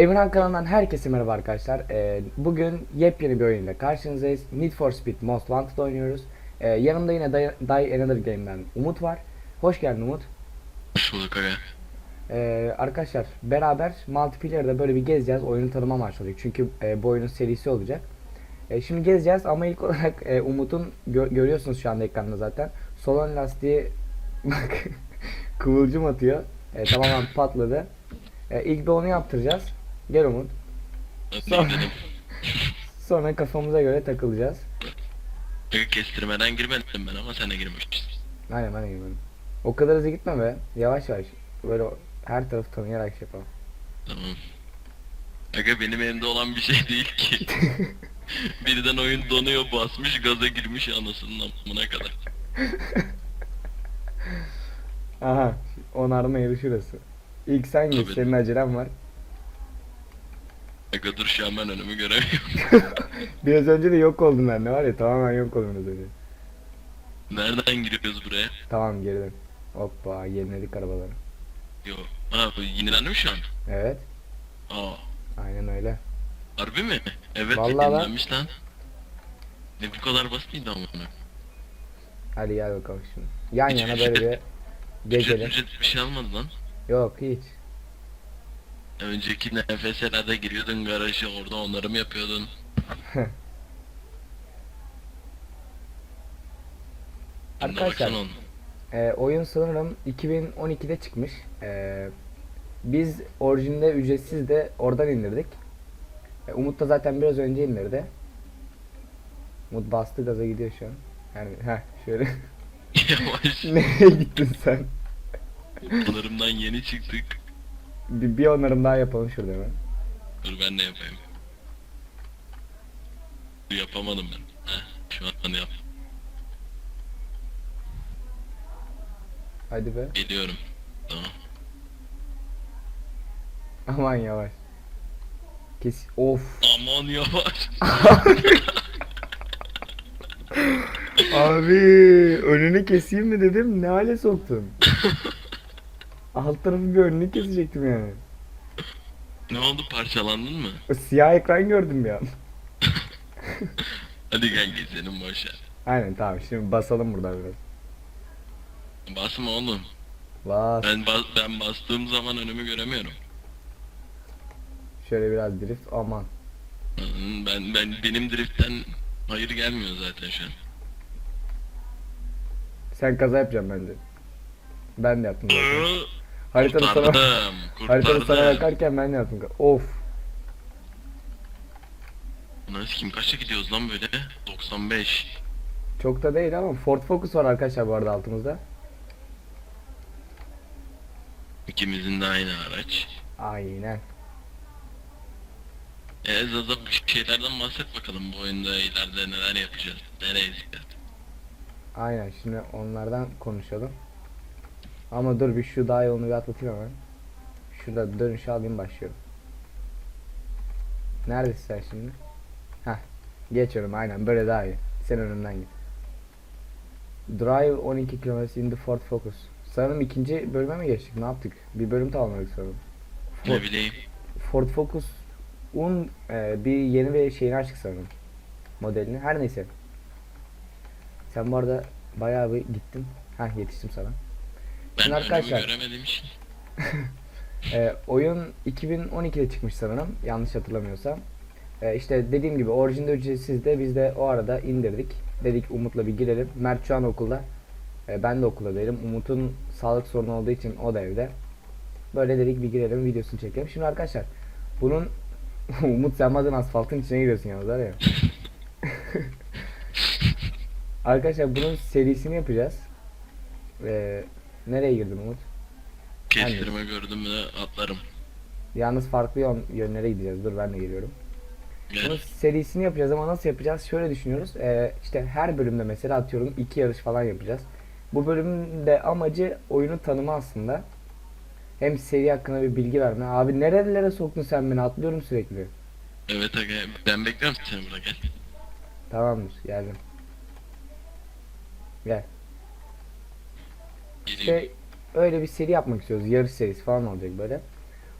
Emirhan kanalından herkese merhaba arkadaşlar. Ee, bugün yepyeni bir oyunla karşınızdayız. Need for Speed Most Wanted oynuyoruz. Ee, yanımda yine Die, Die Another Game'den Umut var. Hoş geldin Umut. Hoş bulduk aga. Ee, arkadaşlar beraber multiplayer'da böyle bir gezeceğiz. Oyunu tanıma amaçlı olacak. Çünkü e, bu oyunun serisi olacak. E, şimdi gezeceğiz ama ilk olarak e, Umut'un gö- görüyorsunuz şu anda ekranda zaten. Sol ön lastiği bak kıvılcım atıyor. E, tamamen patladı. E, ilk bir onu yaptıracağız. Gel Umut. Sonra-. Sonra kafamıza göre takılacağız. Aga kestirmeden girmedim ben ama sen de girmişsin. Aynen ben de girmedim. O kadar hızlı gitme be. Yavaş yavaş. Böyle her tarafı tanıyarak şey yapalım. Tamam. Aga benim elimde olan bir şey değil ki. Birden oyun donuyor basmış gaza girmiş anasının amına kadar. Aha. Onarma yeri şurası. İlk sen geç. Tabii. Senin acelen var. Aga dur şu an ben önümü göremiyorum. Biraz önce de yok oldun ben de var ya tamamen yok oldun az önce. Nereden giriyoruz buraya? Tamam geri dön. Hoppa yeniledik arabaları. Yo. Ha bu yenilendi mi şu an? Evet. Aa. Aynen öyle. Harbi mi? Evet Vallahi yenilenmiş lan. Ne bu kadar basit miydi amına? Hadi gel bakalım şimdi. Yan Hiç yana ücret- böyle bir Ücret gezelim. ücret bir şey almadı lan. Yok hiç. Önceki nefeselerde giriyordun garaja orada onları mı yapıyordun? Arkadaşlar baksana onu. e, oyun sanırım 2012'de çıkmış. E, biz orijinde ücretsiz de oradan indirdik. E, Umut da zaten biraz önce indirdi. Umut bastı gaza gidiyor şu an. Yani heh şöyle. Yavaş. Nereye gittin sen? Sınırımdan yeni çıktık. Bir, bir onarım daha yapalım şurada hemen. Dur ben de yapayım. Dur, Yapamadım ben. Heh, şu an yap. Hadi be. Geliyorum. Tamam. Aman yavaş. Kes. Of. Aman yavaş. Abi önünü keseyim mi dedim ne hale soktun? Alt tarafı bir önünü kesecektim yani. ne oldu parçalandın mı? O siyah ekran gördüm ya. Hadi gel gezelim boşver. Aynen tamam şimdi basalım buradan biraz. Basma oğlum. Bas. Ben bas ben bastığım zaman önümü göremiyorum. Şöyle biraz drift aman. Hı, Ben ben benim driftten hayır gelmiyor zaten şu an. Sen kaza yapacaksın bence. Ben de yaptım zaten. Haritanı sana, Kurtardım. haritanı sana Kurtardım. bakarken ben de yaptım. Of. Nasıl kim kaçta gidiyoruz lan böyle? 95. Çok da değil ama Ford Focus var arkadaşlar bu arada altımızda. İkimizin de aynı araç. Aynen. E Zaza bir şeylerden bahset bakalım bu oyunda ileride neler yapacağız. Nereye gideceğiz? Aynen şimdi onlardan konuşalım. Ama dur bir şu daha yolunu bir atlatayım hemen. Şurada dönüşü alayım başlıyorum. Neredesin sen şimdi? Heh. Geçiyorum aynen böyle daha iyi. Sen önümden git. Drive 12 km in the Ford Focus. Sanırım ikinci bölüme mi geçtik? Ne yaptık? Bir bölüm tamamladık sanırım. Ne Ford, bileyim. Ford Focus un e, bir yeni bir şeyini açtık sanırım. Modelini. Her neyse. Sen bu arada bayağı bir gittin. Heh yetiştim sana. Ben Şimdi arkadaşlar- göremediğim için. Ee, oyun 2012'de çıkmış sanırım yanlış hatırlamıyorsam. Ee, işte dediğim gibi orijinde ücretsiz de biz de o arada indirdik. Dedik Umut'la bir girelim. Mert şu an okulda. Ee, ben de okulda değilim. Umut'un sağlık sorunu olduğu için o da evde. Böyle dedik bir girelim videosunu çekelim. Şimdi arkadaşlar bunun Umut sen bazen asfaltın içine giriyorsun yalnız var ya. arkadaşlar bunun serisini yapacağız. Ee, nereye girdin Umut? Kestirme gördüm mü atlarım. Yalnız farklı yön, yönlere gideceğiz. Dur ben de geliyorum. Bunun Gel. serisini yapacağız ama nasıl yapacağız? Şöyle düşünüyoruz. Ee, işte her bölümde mesela atıyorum iki yarış falan yapacağız. Bu bölümün de amacı oyunu tanıma aslında. Hem seri hakkında bir bilgi verme. Abi nerelere soktun sen beni? Atlıyorum sürekli. Evet aga ben bekliyorum seni burada gel. Tamamdır geldim. Gel. İşte öyle bir seri yapmak istiyoruz. Yarış serisi falan olacak böyle.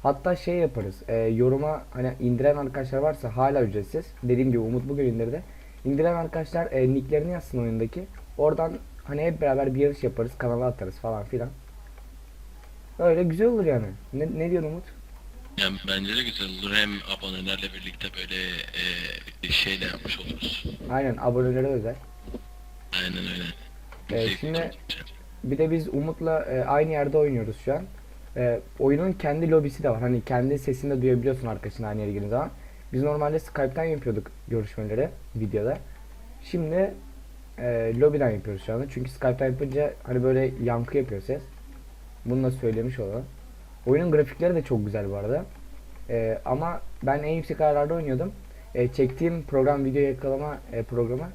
Hatta şey yaparız. e, yoruma hani indiren arkadaşlar varsa hala ücretsiz. Dediğim gibi Umut bugün indirdi. İndiren arkadaşlar e, nicklerini yazsın oyundaki. Oradan hani hep beraber bir yarış yaparız. Kanala atarız falan filan. Öyle güzel olur yani. Ne, ne diyorsun Umut? Yani bence de güzel olur. Hem abonelerle birlikte böyle e, şey de yapmış oluruz. Aynen abonelere özel. Aynen öyle. Zevkli şimdi-. Bir de biz Umut'la e, aynı yerde oynuyoruz şu an. E, oyunun kendi lobisi de var. Hani kendi sesini de duyabiliyorsun arkadaşın aynı yere girdiğin zaman. Biz normalde Skype'tan yapıyorduk görüşmeleri videoda. Şimdi e, lobiden yapıyoruz şu anda. Çünkü Skype'tan yapınca hani böyle yankı yapıyor ses. Bunu da söylemiş olalım. Oyunun grafikleri de çok güzel bu arada. E, ama ben en yüksek ayarlarda oynuyordum. E, çektiğim program video yakalama e, programı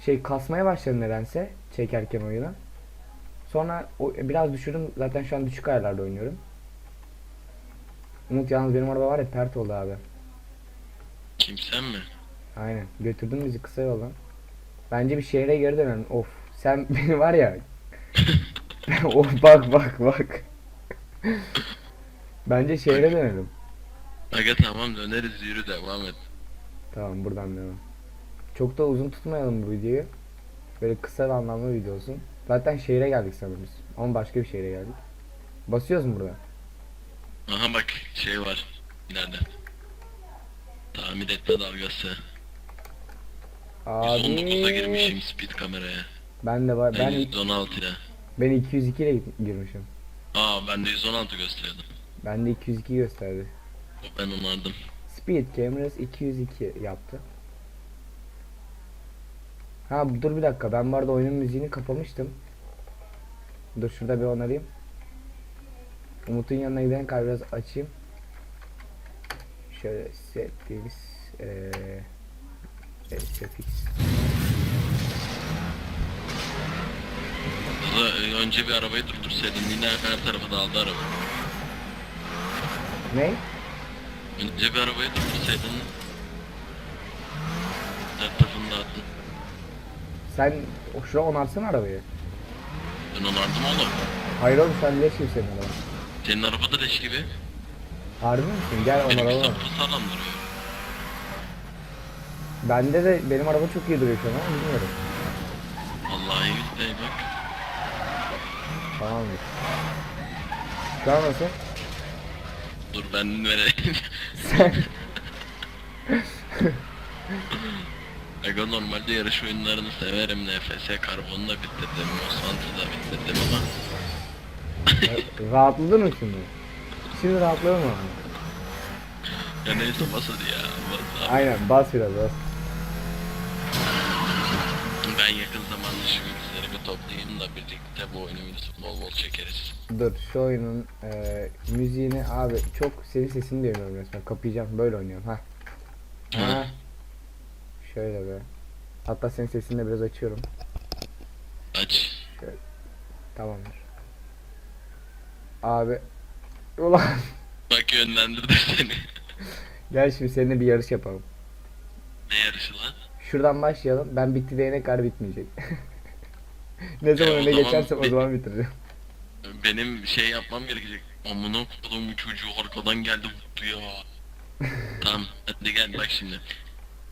şey kasmaya başladı nedense çekerken oyunu. Sonra o, biraz düşürdüm. Zaten şu an düşük ayarlarda oynuyorum. Umut yalnız benim araba var ya pert oldu abi. Kimsen mi? Aynen. Götürdün bizi kısa yoldan. Bence bir şehre geri dönelim. Of. Sen beni var ya. of bak bak bak. Bence şehre dönelim. Aga tamam döneriz yürü devam et. Tamam buradan devam. Çok da uzun tutmayalım bu videoyu. Böyle kısa ve anlamlı video olsun. Zaten şehre geldik sanırım biz. Ama başka bir şehre geldik. Basıyoruz mu burada? Aha bak şey var ileride. Tahmin etme dalgası. Abi 119'a girmişim speed kameraya. Ben de var. Ben Ben 116 ile. ben 202 ile girmişim. Aa ben de 116 gösteriyordu. Ben de 202 gösterdi. Ben onardım. Speed Cameras 202 yaptı. Ha dur bir dakika ben arada oyunun müziğini kapamıştım. Dur şurada bir onarayım. Umut'un yanına giden kadar biraz açayım. Şöyle settings eee SFX Burada e, önce bir arabayı durdursaydın yine her tarafa dağıldı araba. Ne? Önce bir arabayı durdursaydın Sen o şura onarsana arabayı. Ben onardım oğlum. Hayır oğlum sen leş gibi senin araban. Senin araba da leş gibi. Harbi misin? Gel Benimki onaralım. sapasağlam duruyor. Bende de benim araba çok iyi duruyor şu an ama bilmiyorum. Vallahi billahi bak. Tamamdır. Şu an nasıl? Dur ben vereyim. Sen Aga normalde yarış oyunlarını severim. NFS Karbon'u da bitirdim. Mosfant'ı da bitirdim ama rahatladın mı şimdi? Şimdi rahatladın mı? ya neyse bas hadi ya. Bas abi. Aynen bas biraz bas. Ben yakın zamanda şu bilgisayarı bir toplayayım da birlikte bu oyunu videosu bol bol çekeriz. Dur şu oyunun e, müziğini abi çok senin sesini duyuyorum resmen kapayacağım böyle oynuyorum ha. Ha. Şöyle be. Hatta senin sesini de biraz açıyorum. Aç. Tamamdır. Abi. Ulan Bak yönlendirdim seni. gel şimdi seninle bir yarış yapalım. ne yarışı lan? Şuradan başlayalım. Ben bitti diyene kadar bitmeyecek. ne zaman E, o öne zaman geçersem o zaman bitireceğim. Benim şey yapmam gerekecek. Amına kodumun çocuğu arkadan geldi vurdu ya. tamam hadi gel bak şimdi.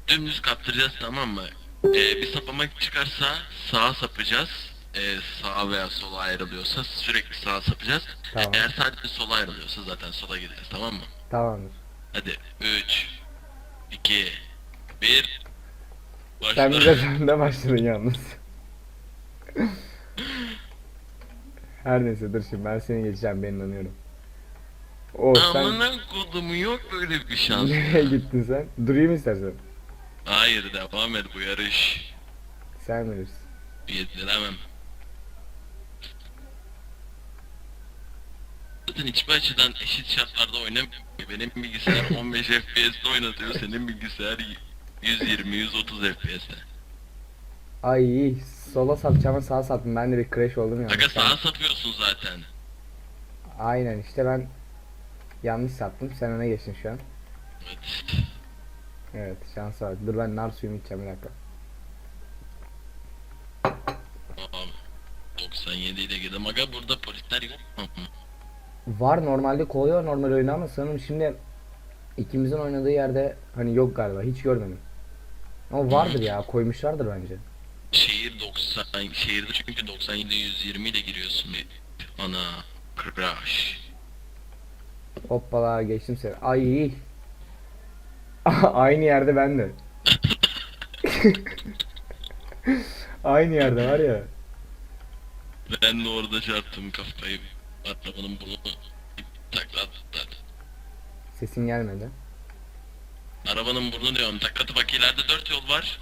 Dümdüz kaptıracağız tamam mı? Ee, bir sapama çıkarsa sağa sapacağız. Ee, sağa veya sola ayrılıyorsa sürekli sağa sapacağız. Tamam. Eğer sadece sola ayrılıyorsa zaten sola gideceğiz tamam mı? Tamamdır. Hadi 3 2 1 Sen Başla. biraz önde başladın yalnız. Her neyse dur şimdi ben seni geçeceğim ben inanıyorum. O sen Amına kodumu yok böyle bir şans. nereye gittin sen? Durayım istersen. Hayır devam et bu yarış. Sen bilirsin. Yediremem. Zaten hiçbir açıdan eşit şartlarda oynamıyor. Benim bilgisayar 15 FPS'te oynatıyor, senin bilgisayar 120-130 FPS'te. Ay sola sapacağıma sağa saptım. Ben de bir crash oldum ya. Aga sağa sapıyorsun zaten. Aynen işte ben yanlış saptım. Sen öne geçtin şu an. Evet. Evet şansa bak. Dur ben nar suyumu içeceğim bir dakika. Abi, 97 ile girdim. Aga burada polisler yok mu? var normalde koyuyor normal oyunu ama sanırım şimdi ikimizin oynadığı yerde hani yok galiba hiç görmedim. Ama vardır ya koymuşlardır bence. Şehir 90, şehirde çünkü 97 120 ile giriyorsun bir. Ana crash. Hoppala geçtim seni. Ay. Aynı yerde ben de. Aynı yerde var ya. Ben de orada çarptım kafayı. Arabanın bunu taklattı. Sesin gelmedi. Arabanın burnu diyorum. Taklatı bak ileride 4 yol var.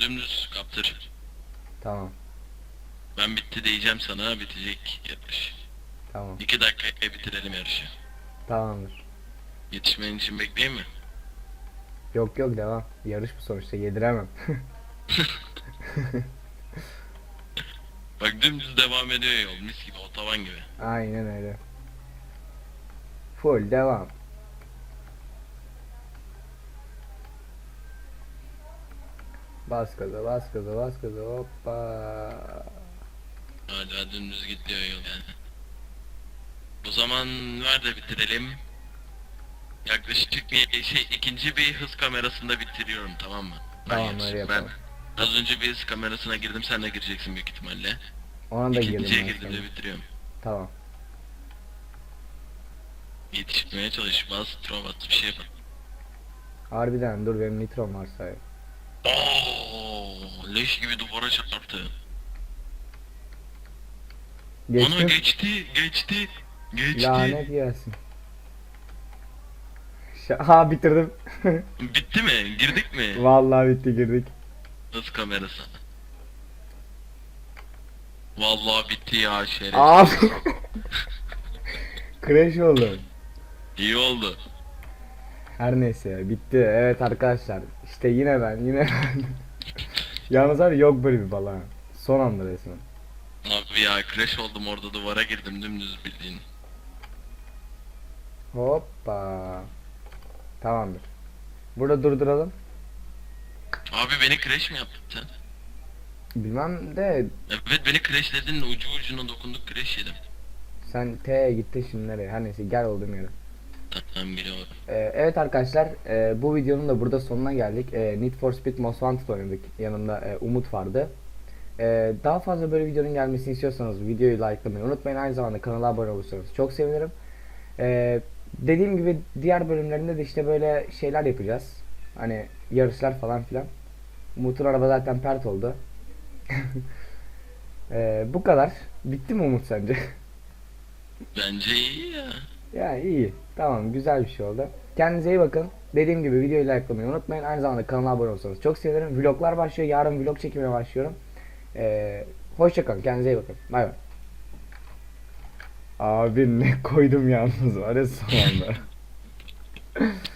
Dümdüz kaptır. Tamam. Ben bitti diyeceğim sana bitecek yarış. Tamam. 2 dakikaya bitirelim yarışı. Tamamdır. Yetişmen için bekleyeyim mi? Yok yok devam. Yarış bu sonuçta yediremem. Bak dümdüz devam ediyor yol mis gibi otoban gibi. Aynen öyle. Full devam. Bas gaza bas gaza bas gaza hoppa. Hala dümdüz gidiyor yol yani. O zaman ver de bitirelim. Yaklaşık bir şey ikinci bir hız kamerasında bitiriyorum tamam mı? Tamam, öyle Ben yapalım. az önce bir hız kamerasına girdim sen de gireceksin büyük ihtimalle. Ona da girdim İkinciye ben girdim de bitiriyorum. Tamam. Yetişmeye çalış bas trovat bir şey yap. Harbiden dur benim nitrom var say. Ooo leş gibi duvara çarptı. Ona Geçtim. geçti geçti geçti. Lanet gelsin. Ha bitirdim. Bitti mi? Girdik mi? Vallahi bitti girdik. Hız kamerası. Vallahi bitti ya şeref. Abi. Crash oldu. İyi oldu. Her neyse bitti. Evet arkadaşlar. İşte yine ben yine ben. Yalnız abi yok böyle bir bala. Son anda resmen. Abi ya crash oldum orada duvara girdim dümdüz bildiğin. Hoppa. Tamamdır. Burada durduralım. Abi beni crash mi yaptın sen? Bilmem de Evet beni crashledin ucu ucuna dokunduk crash yedim. sen T'ye gitti şimdi nereye? Her neyse gel olduğum yere. Tamam biliyorum. Ee, evet arkadaşlar e, bu videonun da burada sonuna geldik. E, Need for Speed Most Wanted oynadık. Yanında e, Umut vardı. E, daha fazla böyle videonun gelmesini istiyorsanız videoyu likelamayı unutmayın. Aynı zamanda kanala abone olursanız çok sevinirim. E, dediğim gibi diğer bölümlerinde de işte böyle şeyler yapacağız. Hani yarışlar falan filan. Umut'un araba zaten pert oldu. E, bu kadar. Bitti mi Umut sence? Bence iyi ya. Ya iyi. Tamam güzel bir şey oldu. Kendinize iyi bakın. Dediğim gibi videoyu likelamayı unutmayın. Aynı zamanda kanala abone olursanız çok sevinirim. Vloglar başlıyor. Yarın vlog çekmeye başlıyorum. Ee, Hoşçakalın. Kendinize iyi bakın. Bay bay. Abi ne koydum yalnız var ya son.